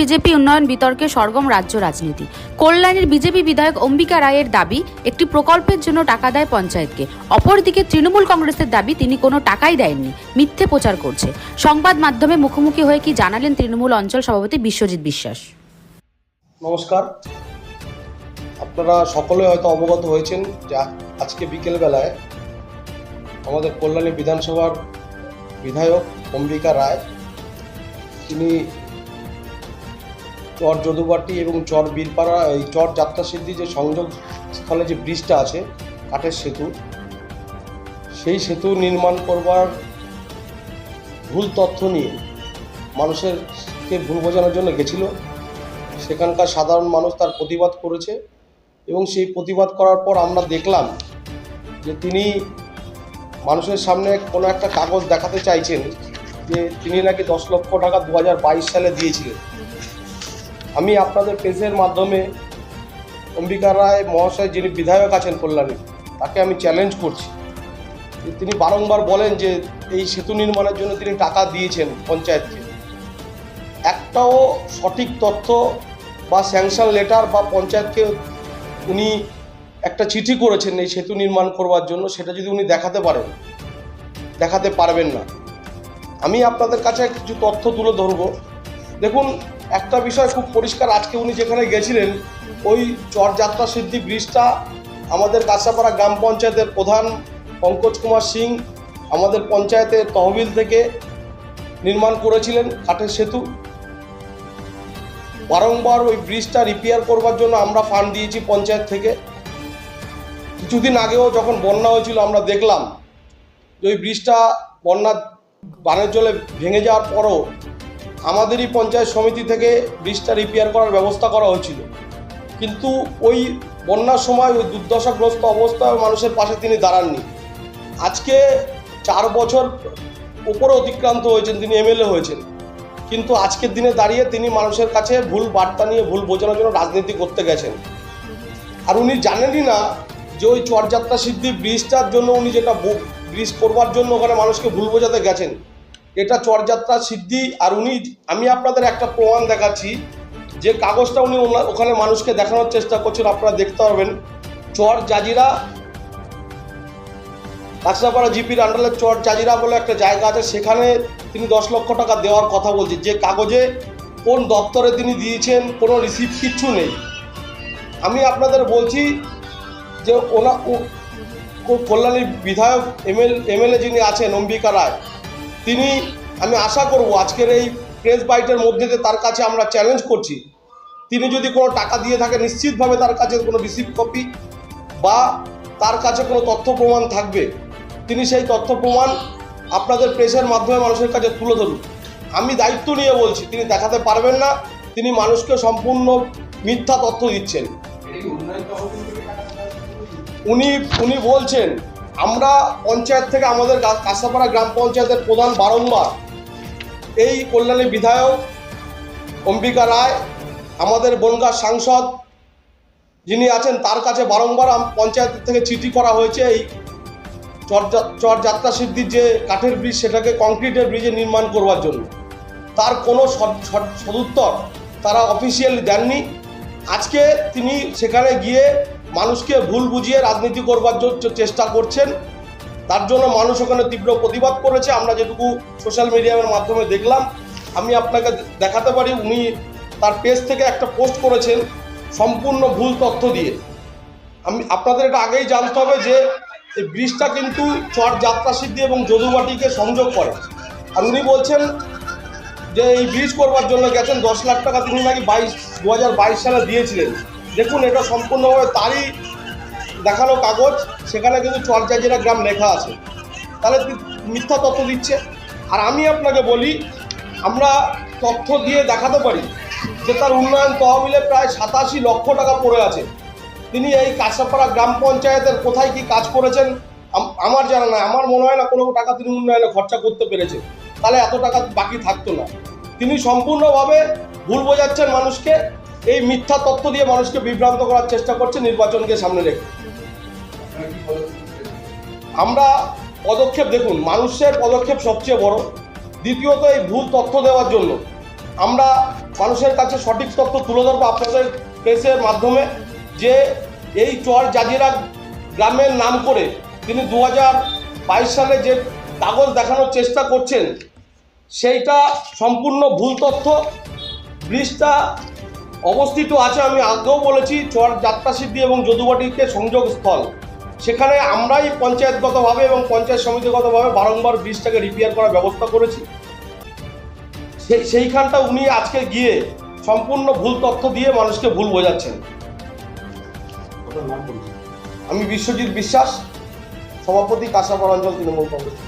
BJP উন্নয়ন বিতর্কে সরগম রাজ্য রাজনীতি। কল্যাণের বিজেপি বিধায়ক অম্বিকা রায়ের দাবি, একটি প্রকল্পের জন্য টাকা দেয় পঞ্চায়েতকে। অপরদিকে তৃণমূল কংগ্রেসের দাবি, তিনি কোনো টাকাই দেননি, মিথ্যে প্রচার করছে। সংবাদ মাধ্যমে মুখোমুখি হয়ে কি জানালেন তৃণমূল অঞ্চল সভাপতি বিশ্বজিৎ বিশ্বাস? নমস্কার। আপনারা সকলে হয়তো অবগত হয়েছেন যে আজকে বিকেলবেলায় আমাদের কল্যাণী বিধানসভার বিধায়ক অম্বিকা রায়, তিনি চর যদুবাটি এবং চর বীরপাড়া, এই চর যাত্রা সিদ্ধি যে সংযোগ স্থলে যে ব্রিজটা আছে, কাঠের সেতু, সেই সেতু নির্মাণ করবার ভুল তথ্য নিয়ে মানুষেরকে ভুল বোঝানোর জন্য গেছিল। সেখানকার সাধারণ মানুষ তার প্রতিবাদ করেছে এবং সেই প্রতিবাদ করার পর আমরা দেখলাম যে তিনি মানুষের সামনে কোনো একটা কাগজ দেখাতে চাইছেন যে তিনি নাকি দশ লক্ষ টাকা দু হাজার বাইশ সালে দিয়েছিলেন। আমি আপনাদের প্রেসের মাধ্যমে অম্বিকা রায় মহাশয় যিনি বিধায়ক আছেন কল্যাণী, তাকে আমি চ্যালেঞ্জ করছি। তিনি বারংবার বলেন যে এই সেতু নির্মাণের জন্য তিনি টাকা দিয়েছেন পঞ্চায়েতকে। একটাও সঠিক তথ্য বা স্যাংশন লেটার বা পঞ্চায়েতকে উনি একটা চিঠি করেছেন এই সেতু নির্মাণ করবার জন্য, সেটা যদি উনি দেখাতে পারেন, দেখাতে পারবেন না। আমি আপনাদের কাছে কিছু তথ্য তুলে ধরবো। দেখুন, একটা বিষয় খুব পরিষ্কার, আজকে উনি যেখানে গেছিলেন, ওই চরযাত্রা সিদ্ধি ব্রিজটা আমাদের কাঁচাপাড়া গ্রাম পঞ্চায়েতের প্রধান পঙ্কজ কুমার সিং আমাদের পঞ্চায়েতের তহবিল থেকে নির্মাণ করেছিলেন কাঠের সেতু। বারংবার ওই ব্রিজটা রিপেয়ার করবার জন্য আমরা ফান্ড দিয়েছি পঞ্চায়েত থেকে। কিছুদিন আগেও যখন বন্যা হয়েছিল, আমরা দেখলাম যে ওই ব্রিজটা বন্যা বানের জলে ভেঙে যাওয়ার পরও আমাদেরই পঞ্চায়েত সমিতি থেকে ব্রিজটা রিপেয়ার করার ব্যবস্থা করা হয়েছিল। কিন্তু ওই বন্যার সময় ওই দুর্দশাগ্রস্ত অবস্থায় মানুষের পাশে তিনি দাঁড়াননি। আজকে চার বছর উপরে অতিক্রান্ত হয়েছেন, তিনি এমএলএ হয়েছেন। কিন্তু আজকের দিনে দাঁড়িয়ে তিনি মানুষের কাছে ভুল বার্তা নিয়ে ভুল বোঝানোর জন্য রাজনীতি করতে গেছেন। আর উনি জানেনই না যে ওই চরযাত্রা সিদ্ধি ব্রিজটার জন্য উনি যেটা ব্রিজ করবার জন্য ওখানে মানুষকে ভুল বোঝাতে গেছেন। এটা চরযাত্রা সিদ্ধি আর উনি, আমি আপনাদের একটা প্রমাণ দেখাচ্ছি। যে কাগজটা উনি ওখানে মানুষকে দেখানোর চেষ্টা করছেন, আপনারা দেখতে পারবেন। চর জাজিরা কাছড়াপাড়া জিপির আন্ডারে চর জাজিরা বলে একটা জায়গা আছে, সেখানে তিনি দশ লক্ষ টাকা দেওয়ার কথা বলছেন। যে কাগজে কোন দপ্তরে তিনি দিয়েছেন, কোনো রিসিপ্ট কিচ্ছু নেই। আমি আপনাদের বলছি যে ওনা কল্যাণীর বিধায়ক এমএল এমএলএ যিনি আছেন, অম্বিকা রায় তিনি, আমি আশা করব আজকের এই প্রেস বাইটের মধ্যে দিয়ে তার কাছে আমরা চ্যালেঞ্জ করছি, তিনি যদি কোনো টাকা দিয়ে থাকে, নিশ্চিতভাবে তার কাছে কোনো রিসিপ্ট কপি বা তার কাছে কোনো তথ্য প্রমাণ থাকবে, তিনি সেই তথ্য প্রমাণ আপনাদের প্রেসের মাধ্যমে মানুষের কাছে তুলে ধরুন। আমি দায়িত্ব নিয়ে বলছি, তিনি দেখাতে পারবেন না, তিনি মানুষকে সম্পূর্ণ মিথ্যা তথ্য দিচ্ছেন। উনি উনি বলছেন আমরা পঞ্চায়েত থেকে আমাদের কাঁসাপাড়া গ্রাম পঞ্চায়েতের প্রধান বারংবার এই কল্যাণী বিধায়ক, অম্বিকা রায়, আমাদের বনগাঁ সাংসদ যিনি আছেন, তার কাছে বারংবার পঞ্চায়েত থেকে চিঠি করা হয়েছে এই চর যাত্রা সিদ্ধির যে কাঠের ব্রিজ, সেটাকে কংক্রিটের ব্রিজে নির্মাণ করবার জন্য। তার কোনো সদ- সদ- সদুত্তর তারা অফিসিয়ালি দেননি। আজকে তিনি সেখানে গিয়ে মানুষকে ভুল বুঝিয়ে রাজনীতি করবার চেষ্টা করছেন, তার জন্য মানুষ ওখানে তীব্র প্রতিবাদ করেছে। আমরা যেটুকু সোশ্যাল মিডিয়ার মাধ্যমে দেখলাম, আমি আপনাকে দেখাতে পারি, উনি তার পেজ থেকে একটা পোস্ট করেছেন সম্পূর্ণ ভুল তথ্য দিয়ে। আমি, আপনাদের এটা আগেই জানতে হবে যে, এই ব্রিজটা কিন্তু চর যাত্রা সিদ্ধি এবং যদুমাটিকে সংযোগ করে। আর উনি বলছেন যে, এই ব্রিজ করবার জন্য গেছেন দশ লাখ টাকা। তিনি নাকি বাইশ দু সালে দিয়েছিলেন। দেখুন, এটা সম্পূর্ণভাবে তারই দেখানো কাগজ। সেখানে কিন্তু চরজাজিরা গ্রাম লেখা আছে। তাহলে মিথ্যা তথ্য দিচ্ছে? আর আমি আপনাকে বলি, আমরা তথ্য দিয়ে দেখাতে পারি যে তার উন্নয়ন তহবিলে প্রায় সাতাশি লক্ষ টাকা পড়ে আছে। তিনি এই কাঁসাপাড়া গ্রাম পঞ্চায়েতের কোথায় কি কাজ করেছেন? আমার জানা নাই। আমার মনে হয় না কোনো টাকা তিনি উন্নয়নে খরচা করতে পেরেছেন তাহলে এত টাকা বাকি থাকতো না। তিনি সম্পূর্ণভাবে ভুল বোঝাচ্ছেন মানুষকে। এই মিথ্যা তথ্য দিয়ে মানুষকে বিভ্রান্ত করার চেষ্টা করছে নির্বাচনকে সামনে রেখে। আমরা পদক্ষেপ, দেখুন, মানুষের পদক্ষেপ সবচেয়ে বড়। দ্বিতীয়ত, এই ভুল তথ্য দেওয়ার জন্য। আমরা মানুষের কাছে সঠিক তথ্য তুলে ধরবো আপনাদের প্রেসের মাধ্যমে যে এই চর জাজিরা গ্রামের নাম করে তিনি দু সালে যে কাগজ দেখানোর চেষ্টা করছেন, সেইটা সম্পূর্ণ ভুল তথ্য। ব্রিজটা অবস্থিত আছে আমি আগেও বলেছি চর যাত্রা সিদ্ধি এবং যদুবাটিকে সংযোগ স্থল। সেখানে আমরাই পঞ্চায়েতগতভাবে এবং পঞ্চায়েত সমিতিগতভাবে বারংবার ব্রিজটাকে রিপেয়ার করার ব্যবস্থা করেছি। সেই সেইখানটা উনি আজকে গিয়ে সম্পূর্ণ ভুল তথ্য দিয়ে মানুষকে ভুল বোঝাচ্ছেন। আমি বিশ্বজিৎ বিশ্বাস সভাপতি কাঁসাপাড় অঞ্চল তৃণমূল কংগ্রেস।